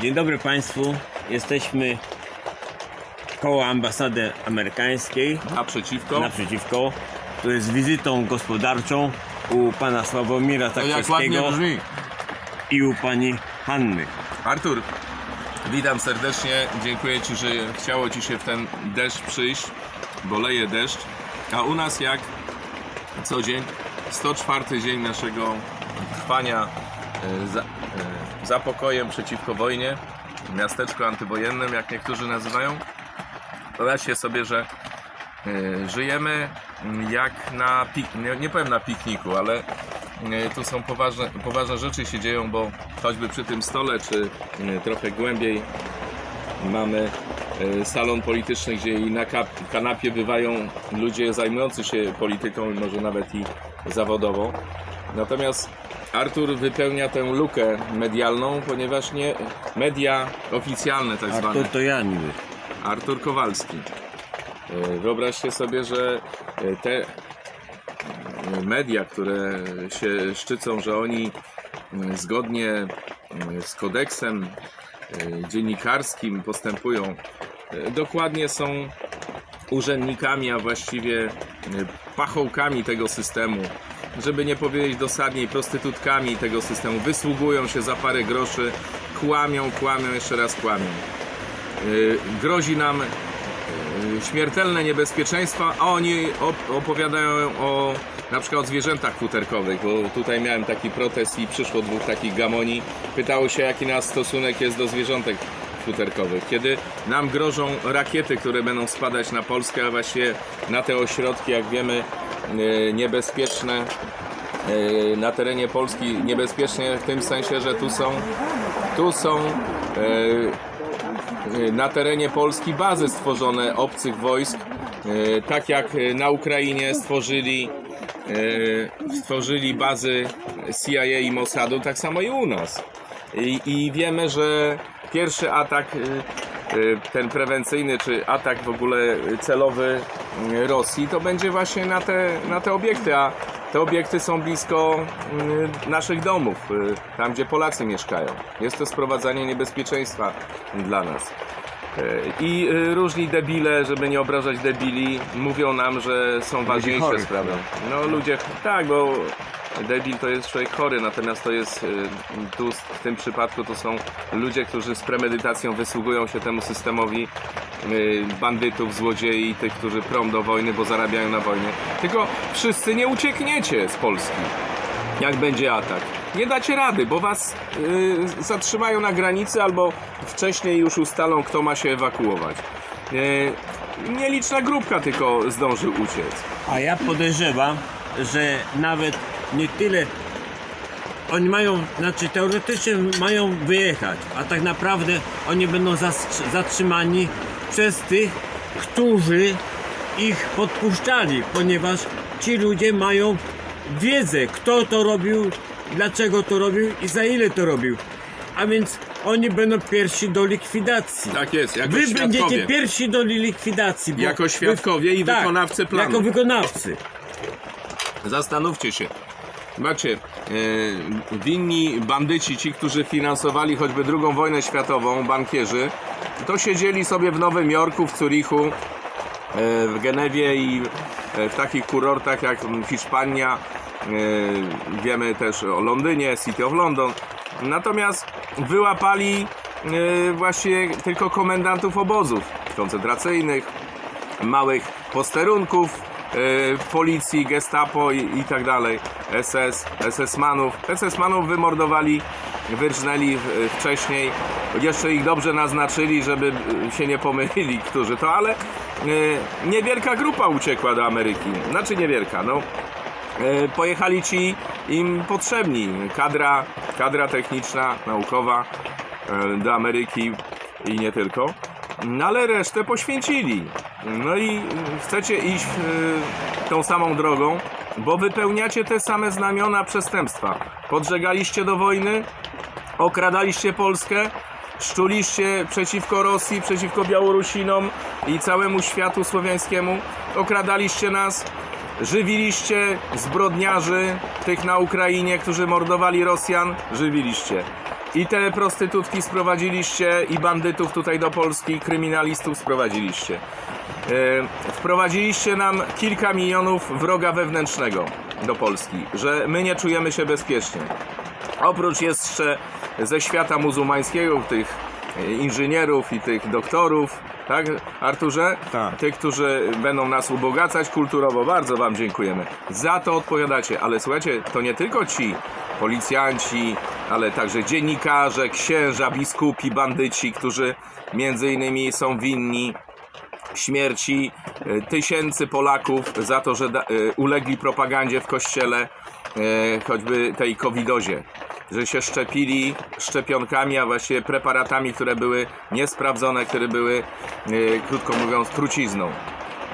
Dzień dobry Państwu. Jesteśmy koło ambasady amerykańskiej Naprzeciwko. naprzeciwko. To jest wizytą gospodarczą u pana Sławomira To jak ładnie brzmi. i u pani Hanny. Artur, witam serdecznie. Dziękuję Ci, że chciało Ci się w ten deszcz przyjść, bo leje deszcz. A u nas jak co dzień 104 dzień naszego trwania za, e, za pokojem przeciwko wojnie. Miasteczko antywojennym, jak niektórzy nazywają. Wyobraźcie sobie, że e, żyjemy jak na pik- nie, nie powiem na pikniku, ale e, tu są poważne, poważne rzeczy się dzieją, bo choćby przy tym stole, czy e, trochę głębiej mamy e, salon polityczny, gdzie i na kanapie bywają ludzie zajmujący się polityką, może nawet i zawodowo. Natomiast Artur wypełnia tę lukę medialną, ponieważ nie media oficjalne tak zwane. to, to ja niby. Artur Kowalski. E, Wyobraźcie sobie, że e, te e, media, które się szczycą, że oni zgodnie z kodeksem dziennikarskim postępują, dokładnie są urzędnikami, a właściwie pachołkami tego systemu, żeby nie powiedzieć dosadniej, prostytutkami tego systemu, wysługują się za parę groszy, kłamią, kłamią, jeszcze raz kłamią. Y, grozi nam y, śmiertelne niebezpieczeństwa, a oni op- opowiadają o na przykład zwierzętach futerkowych, bo tutaj miałem taki protest i przyszło dwóch takich gamoni. Pytało się, jaki nasz stosunek jest do zwierzątek futerkowych. Kiedy nam grożą rakiety, które będą spadać na Polskę, a właściwie na te ośrodki, jak wiemy, niebezpieczne y, na terenie Polski, niebezpiecznie w tym sensie, że tu są tu są y, na terenie Polski bazy stworzone obcych wojsk, tak jak na Ukrainie stworzyli, stworzyli bazy CIA i Mossadu, tak samo i u nas. I, i wiemy, że pierwszy atak, ten prewencyjny, czy atak w ogóle celowy e, Rosji, to będzie właśnie na te, na te obiekty, a te obiekty są blisko mm, naszych domów, y, tam gdzie Polacy mieszkają. Jest to sprowadzanie niebezpieczeństwa dla nas. Y, I y, różni debile, żeby nie obrażać debili, mówią nam, że są ważniejsze chorych. sprawy. No ludzie, tak, bo debil to jest człowiek chory, natomiast to jest y, tu w tym przypadku to są ludzie, którzy z premedytacją wysługują się temu systemowi y, bandytów, złodziei, tych, którzy prą do wojny, bo zarabiają na wojnie. Tylko wszyscy nie uciekniecie z Polski jak będzie atak. Nie dacie rady, bo was y, zatrzymają na granicy albo wcześniej już ustalą, kto ma się ewakuować. Nieliczna grupka tylko zdąży uciec. A ja podejrzewam, że nawet nie tyle oni mają, znaczy teoretycznie mają wyjechać, a tak naprawdę oni będą zatrzymani przez tych, którzy ich podpuszczali, ponieważ ci ludzie mają wiedzę, kto to robił, dlaczego to robił i za ile to robił. A więc oni będą pierwsi do likwidacji. Tak jest, jako Wy świadkowie. będziecie pierwsi do likwidacji. bo Jako wy- świadkowie i tak, wykonawcy planu. Jako wykonawcy. Zastanówcie się. Zobaczcie, e, winni bandyci, ci, którzy finansowali choćby II wojnę światową, bankierzy, to siedzieli sobie w Nowym Jorku, w Zurichu, e, w Genewie i e, w takich kurortach jak Hiszpania, e, wiemy też o Londynie, City of London. Natomiast wyłapali właśnie tylko komendantów obozów koncentracyjnych, małych posterunków policji, gestapo i, i tak dalej, SS, SS-manów. SS-manów wymordowali, wyrżnęli wcześniej, jeszcze ich dobrze naznaczyli, żeby e, się nie pomylili, którzy to, ale e, niewielka grupa uciekła do Ameryki, znaczy niewielka, no. E, Pojechali ci im potrzebni, kadra, kadra techniczna, naukowa e, do Ameryki i nie tylko. No ale resztę poświęcili. No i chcecie iść e, tą samą drogą, bo wypełniacie te same znamiona przestępstwa. Podżegaliście do wojny, okradaliście Polskę, szczuliście przeciwko Rosji, przeciwko Białorusinom i całemu światu słowiańskiemu, okradaliście nas, żywiliście zbrodniarzy, tych na Ukrainie, którzy mordowali Rosjan, żywiliście. I te prostytutki sprowadziliście, i bandytów tutaj do Polski, kryminalistów sprowadziliście. E, Wprowadziliście nam kilka milionów wroga wewnętrznego do Polski, że my nie czujemy się bezpiecznie. Oprócz jeszcze ze świata muzułmańskiego tych inżynierów i tych doktorów, tak Arturze? Tak. Tych, którzy będą nas ubogacać kulturowo, bardzo Wam dziękujemy. Za to odpowiadacie, ale słuchajcie, to nie tylko ci policjanci, ale także dziennikarze, księża, biskupi, bandyci, którzy między innymi są winni śmierci e, tysięcy Polaków za to, że e, ulegli propagandzie w kościele, e, choćby tej covidozie, że się szczepili szczepionkami, a właściwie preparatami, które były niesprawdzone, które były, e, krótko mówiąc, trucizną,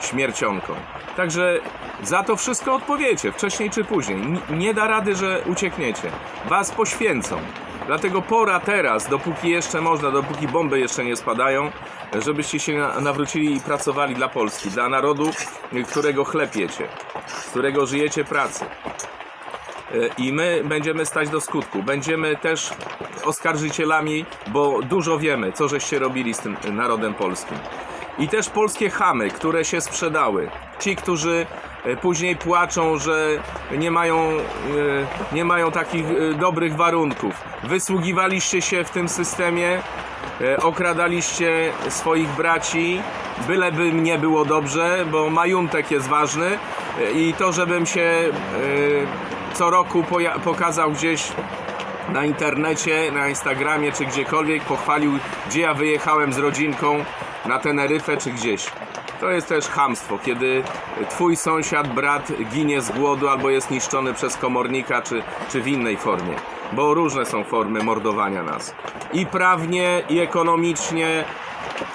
śmiercionką. Także za to wszystko odpowiecie, wcześniej czy później. Nie da rady, że uciekniecie. Was poświęcą. Dlatego pora teraz, dopóki jeszcze można, dopóki bomby jeszcze nie spadają, żebyście się na- nawrócili i pracowali dla Polski, dla narodu, y, którego chlepiecie, którego żyjecie pracy. I my będziemy stać do skutku. Będziemy też oskarżycielami, bo dużo wiemy, co żeście robili z tym narodem polskim. I też polskie chamy, które się sprzedały. Ci, którzy e, później płaczą, że nie mają, e, nie mają takich e, dobrych warunków. Wysługiwaliście się w tym systemie, okradaliście swoich braci, byleby mnie było dobrze, bo majątek jest ważny i to, żebym się co roku pokazał gdzieś na internecie, na Instagramie czy gdziekolwiek pochwalił, gdzie ja wyjechałem z rodzinką na Teneryfę czy gdzieś. To jest też chamstwo, kiedy twój sąsiad, brat ginie z głodu albo jest niszczony przez komornika czy, czy w innej formie. Bo różne są formy mordowania nas. I prawnie, i ekonomicznie,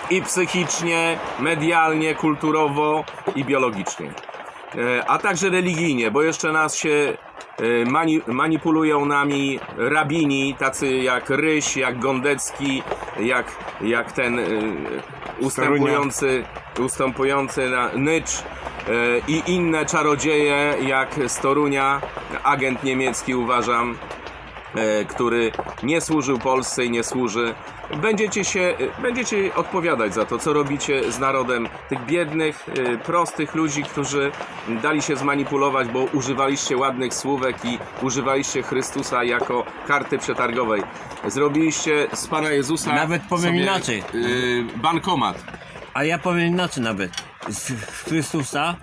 i psychicznie, medialnie, kulturowo, i biologicznie. E, a także religijnie, bo jeszcze nas się e, mani manipulują nami rabini, tacy jak Ryś, jak Gondecki, jak, jak ten e, ustępujący, ustępujący na Nycz i inne czarodzieje jak z Torunia, agent niemiecki uważam, który nie służył Polsce i nie służy. Będziecie się, e, będziecie odpowiadać za to, co robicie z narodem tych biednych, e, prostych ludzi, którzy dali się zmanipulować, bo używaliście ładnych słówek i używaliście Chrystusa jako karty przetargowej. Zrobiliście z Pana Jezusa Nawet powiem sobie, inaczej. e, bankomat. A ja powiem inaczej nawet. Z Chrystusa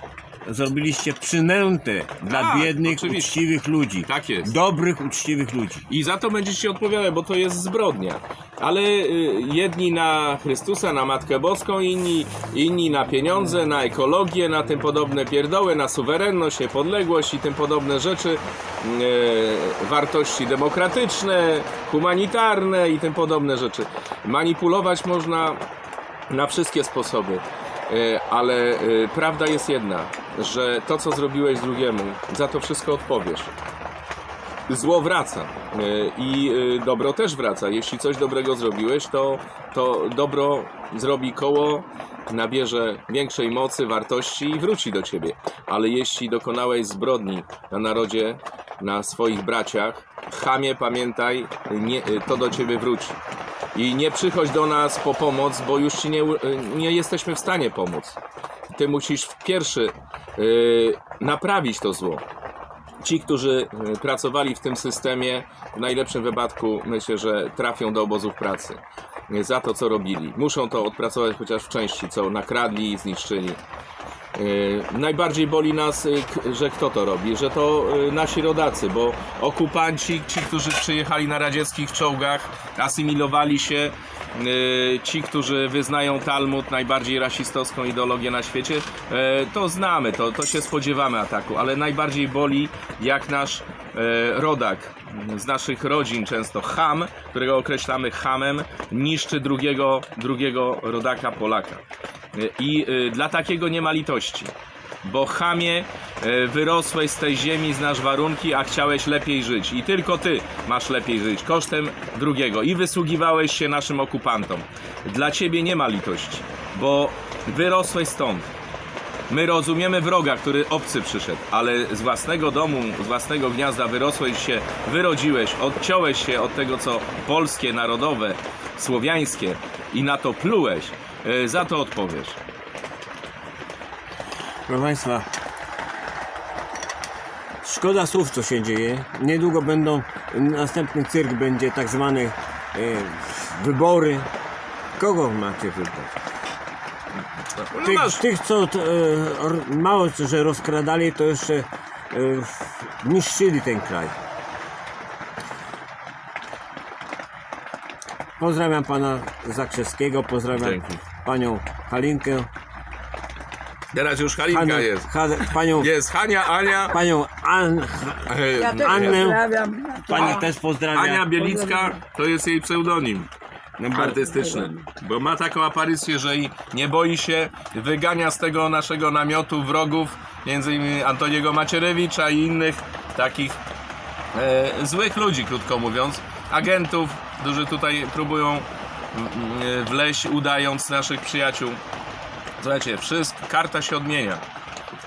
zrobiliście przynętę dla Tak, biednych, oczywiście. uczciwych ludzi. Tak jest. Dobrych, uczciwych ludzi. I za to będziecie odpowiadać, bo to jest zbrodnia. Ale y, jedni na Chrystusa, na Matkę Boską, inni, inni na pieniądze, na ekologię, na tym podobne pierdoły, na suwerenność, niepodległość i tym podobne rzeczy, y, wartości demokratyczne, humanitarne i tym podobne rzeczy. Manipulować można na wszystkie sposoby. E, Ale prawda jest jedna, że to co zrobiłeś drugiemu, za to wszystko odpowiesz zło wraca E, i e, dobro też wraca. Jeśli coś dobrego zrobiłeś, to, to dobro zrobi koło, nabierze większej mocy, wartości i wróci do ciebie. Ale jeśli dokonałeś zbrodni na narodzie, na swoich braciach, chamie, pamiętaj, nie, e, to do ciebie wróci. I nie przychodź do nas po pomoc, bo już ci nie, nie jesteśmy w stanie pomóc. Ty musisz pierwszy e, naprawić to zło ci, którzy y, pracowali w tym systemie, w najlepszym wypadku myślę, że trafią do obozów pracy y, za to, co robili. Muszą to odpracować chociaż w części, co nakradli i zniszczyli. Y, Najbardziej boli nas, że kto to robi, że to nasi rodacy, bo okupanci, ci, którzy przyjechali na radzieckich czołgach, asymilowali się, ci, którzy wyznają Talmud, najbardziej rasistowską ideologię na świecie, e, to znamy, to, to się spodziewamy ataku, ale najbardziej boli, jak nasz e, rodak z naszych rodzin często ham, którego określamy hamem, niszczy drugiego, drugiego rodaka Polaka. I y, dla takiego nie ma litości. Bo chamie, y, wyrosłeś z tej ziemi, znasz warunki, a chciałeś lepiej żyć. I tylko ty masz lepiej żyć, kosztem drugiego. I wysługiwałeś się naszym okupantom. Dla ciebie nie ma litości, bo wyrosłeś stąd. My rozumiemy wroga, który obcy przyszedł, ale z własnego domu, z własnego gniazda wyrosłeś się, wyrodziłeś, odciąłeś się od tego, co polskie, narodowe, słowiańskie i na to plułeś, e, za to odpowiesz. Proszę Państwa, szkoda słów, co się dzieje. Niedługo będą, następny cyrk będzie tak zwany e, wybory. Kogo macie wybrać? No Tych, tych co t, e, mało że rozkradali, to jeszcze e, niszczyli ten kraj. Pozdrawiam pana Zakrzewskiego, pozdrawiam Dzięki. panią Halinkę, teraz już Halinka jest. ha, panią, Jest Hania, Ania, panią An, Ja też Annę. pozdrawiam. pani też pozdrawia. Ania Bielicka to jest jej pseudonim artystyczny, bo ma taką aparycję, że i nie boi się, wygania z tego naszego namiotu wrogów, między innymi Antoniego Macierewicza i innych takich e, złych ludzi, krótko mówiąc, agentów, którzy tutaj próbują mm, e, wleźć, udając naszych przyjaciół. Słuchajcie, wszystko, karta się odmienia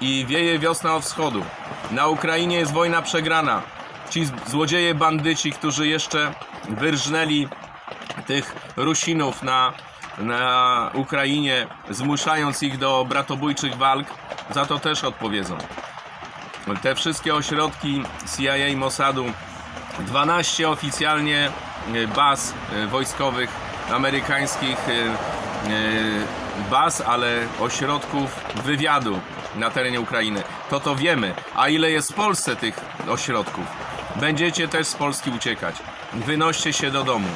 i wieje wiosna od wschodu. Na Ukrainie jest wojna przegrana. Ci złodzieje, bandyci, którzy jeszcze wyrżnęli tych Rusinów na, na Ukrainie, zmuszając ich do bratobójczych walk, za to też odpowiedzą. Te wszystkie ośrodki CIA, Mossadu, 12 oficjalnie baz wojskowych amerykańskich, baz, ale ośrodków wywiadu na terenie Ukrainy. To to wiemy. A ile jest w Polsce tych ośrodków? Będziecie też z Polski uciekać. Wynoście się do domu.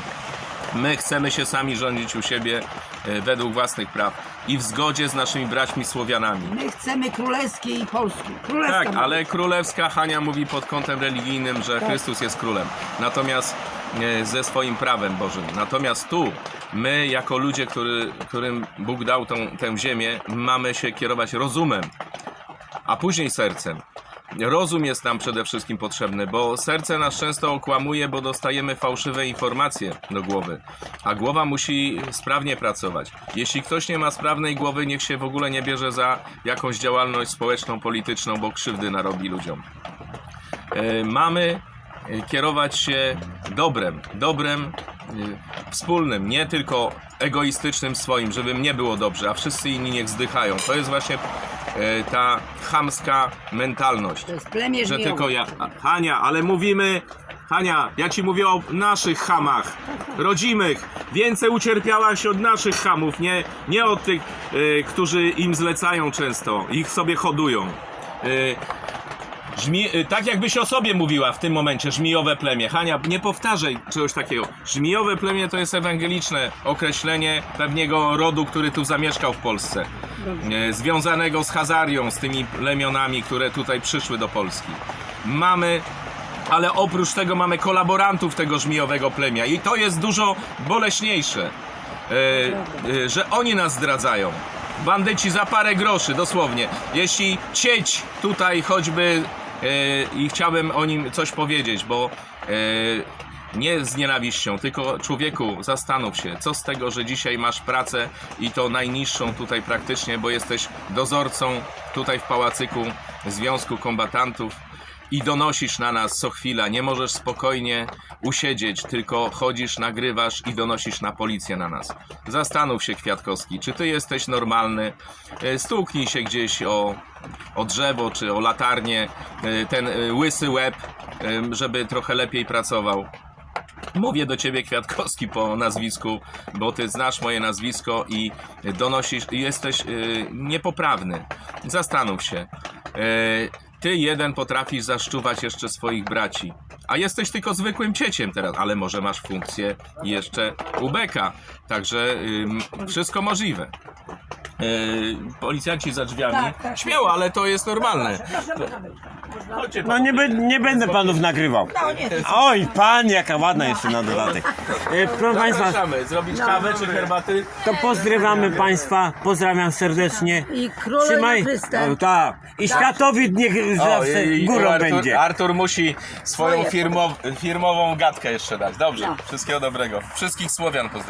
My chcemy się sami rządzić u siebie e, według własnych praw i w zgodzie z naszymi braćmi Słowianami. My chcemy królewskiej i polskiej. Królewska Tak, ale królewska Hania mówi pod kątem religijnym, że Chrystus jest królem. Natomiast e, ze swoim prawem Bożym. Natomiast tu my, jako ludzie, który, którym Bóg dał tą, tę ziemię, mamy się kierować rozumem, a później sercem. Rozum jest nam przede wszystkim potrzebny, bo serce nas często okłamuje, bo dostajemy fałszywe informacje do głowy, a głowa musi sprawnie pracować. Jeśli ktoś nie ma sprawnej głowy, niech się w ogóle nie bierze za jakąś działalność społeczną, polityczną, bo krzywdy narobi ludziom. E, Mamy e, kierować się dobrem, dobrem e, wspólnym, nie tylko egoistycznym swoim, żeby mnie było dobrze, a wszyscy inni niech zdychają. To jest właśnie e, ta chamska mentalność To jest plemię że tylko ja. Hania, ale mówimy. Hania, ja ci mówię o naszych hamach, rodzimych. Więcej ucierpiałaś od naszych hamów, nie, nie od tych, y, którzy im zlecają często, ich sobie hodują. Y, Żmi, y, tak jakbyś o sobie mówiła w tym momencie, żmijowe plemię. Hania, nie powtarzaj czegoś takiego. Żmijowe plemię to jest ewangeliczne określenie pewnego rodu, który tu zamieszkał w Polsce. E, Związanego z Hazarią, z tymi plemionami, które tutaj przyszły do Polski. Mamy ale oprócz tego mamy kolaborantów tego żmijowego plemia i to jest dużo boleśniejsze, e, e, że oni nas zdradzają. Bandyci za parę groszy, dosłownie. Jeśli cieć tutaj choćby i chciałbym o nim coś powiedzieć, bo e, nie z nienawiścią, tylko człowieku, zastanów się, co z tego, że dzisiaj masz pracę i to najniższą tutaj praktycznie, bo jesteś dozorcą tutaj w pałacyku Związku Kombatantów i donosisz na nas co chwila. Nie możesz spokojnie usiedzieć, tylko chodzisz, nagrywasz i donosisz na policję na nas. Zastanów się, Kwiatkowski, czy ty jesteś normalny? E, Stuknij się gdzieś o, o drzewo czy o latarnię, e, ten e, łysy łeb, żeby trochę lepiej pracował. Mówię do ciebie Kwiatkowski po nazwisku, bo ty znasz moje nazwisko i donosisz, jesteś niepoprawny. Zastanów się. Ty jeden potrafisz zaszczuwać jeszcze swoich braci, a jesteś tylko zwykłym cieciem teraz, ale może masz funkcję jeszcze ubeka. Także y, wszystko możliwe. Y, policjanci za drzwiami. Tak, tak. Śmiało, ale to jest normalne. Proszę, proszę. No nie, be, nie będę panów nagrywał. No Oj, pan, jaka ładna jeszcze na dodatek. E, Proszę Państwa, Zapraszamy. Zrobić kawę czy herbaty? to pozdrawiamy Państwa, pozdrawiam serdecznie. I królowie Chryste. O, tak. I światowi niech zawsze i- i górą Artur, będzie. Artur musi swoją Swoje. firmow, firmową gadkę jeszcze dać. Dobrze, No. wszystkiego dobrego. Wszystkich Słowian pozdrawiam.